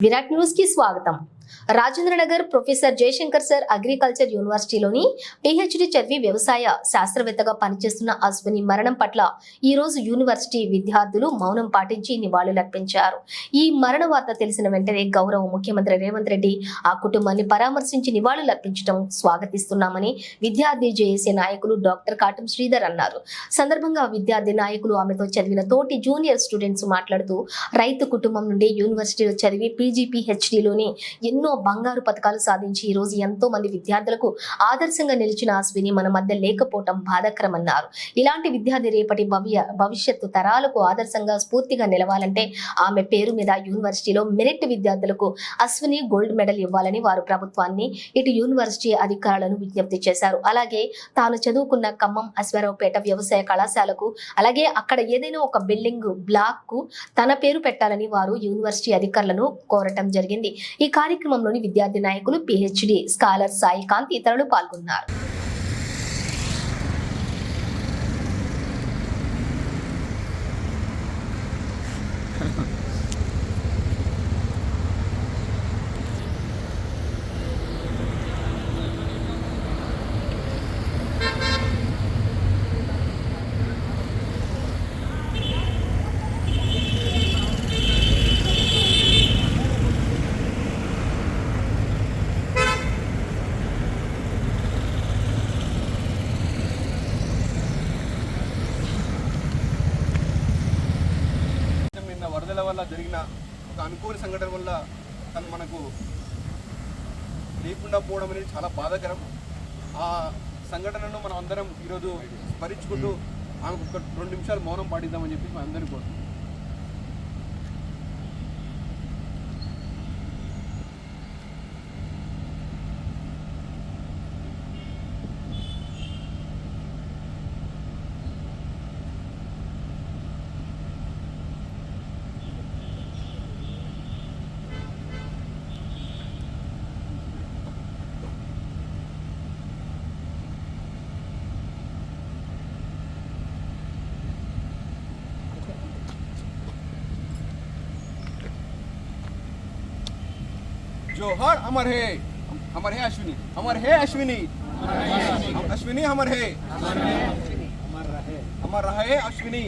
Virat news కి స్వాగతం Rajendranagar professor Jayashankar sir agriculture యూనివర్సిటీలోని PhD చదివి వ్యవసాయ శాస్త్రవేత్తగా పనిచేస్తున్న అశ్విని మరణం పట్ల ఈ రోజు యూనివర్సిటీ విద్యార్థులు మౌనం పాటించి నివాళులర్పించారు. ఈ మరణ వార్త తెలిసిన వెంటనే గౌరవ ముఖ్యమంత్రి రేవంత్ రెడ్డి ఆ కుటుంబాన్ని పరామర్శించి నివాళులర్పించడం స్వాగతిస్తున్నామని విద్యార్థి జేఏసీ నాయకులు డాక్టర్ కాటం శ్రీధర్ అన్నారు. సందర్భంగా విద్యార్థి నాయకులు ఆమెతో చదివిన తోటి జూనియర్ స్టూడెంట్స్ మాట్లాడుతూ రైతు కుటుంబం నుండి యూనివర్సిటీలో చదివి పీజీపీహెచ్డీలోని ఎన్నో ఎన్నో బంగారు పథకాలు సాధించి ఈ రోజు ఎంతో మంది విద్యార్థులకు ఆదర్శంగా నిలిచిన అశ్విని మన మధ్య లేకపోవటం బాధకరమన్నారు. ఇలాంటి విద్యార్థి రేపటి భవ్య భవిష్యత్తు తరాలకు ఆదర్శంగా స్ఫూర్తిగా నిలవాలంటే ఆమె పేరు మీద యూనివర్సిటీలో మెరిట్ విద్యార్థులకు అశ్విని గోల్డ్ మెడల్ ఇవ్వాలని వారు ప్రభుత్వాన్ని ఇటు యూనివర్సిటీ అధికారులను విజ్ఞప్తి చేశారు. అలాగే తాను చదువుకున్న ఖమ్మం అశ్వరావుపేట వ్యవసాయ కళాశాలకు అలాగే అక్కడ ఏదైనా ఒక బిల్డింగ్ బ్లాక్కు తన పేరు పెట్టాలని వారు యూనివర్సిటీ అధికారులను కోరటం జరిగింది. ఈ కార్యక్రమం కార్యక్రమంలోని విద్యార్థి నాయకులు పిహెచ్డి స్కాలర్ సాయి కాంత్ ఇతరులు పాల్గొన్నారు. వరదల వల్ల జరిగిన ఒక అనుకోని సంఘటన వల్ల తను మనకు లేకుండా పోవడం అనేది చాలా బాధాకరం. ఆ సంఘటనను మనం అందరం ఈరోజు స్మరించుకుంటూ ఆమెకు ఒక రెండు నిమిషాలు మౌనం పాటిద్దామని చెప్పి మనం అందరినీ కోరుతున్నాం. जोहर अमर है। अमर है अश्विनी। अमर है अश्विनी। अश्विनी अमर है। अमर रहे अश्विनी।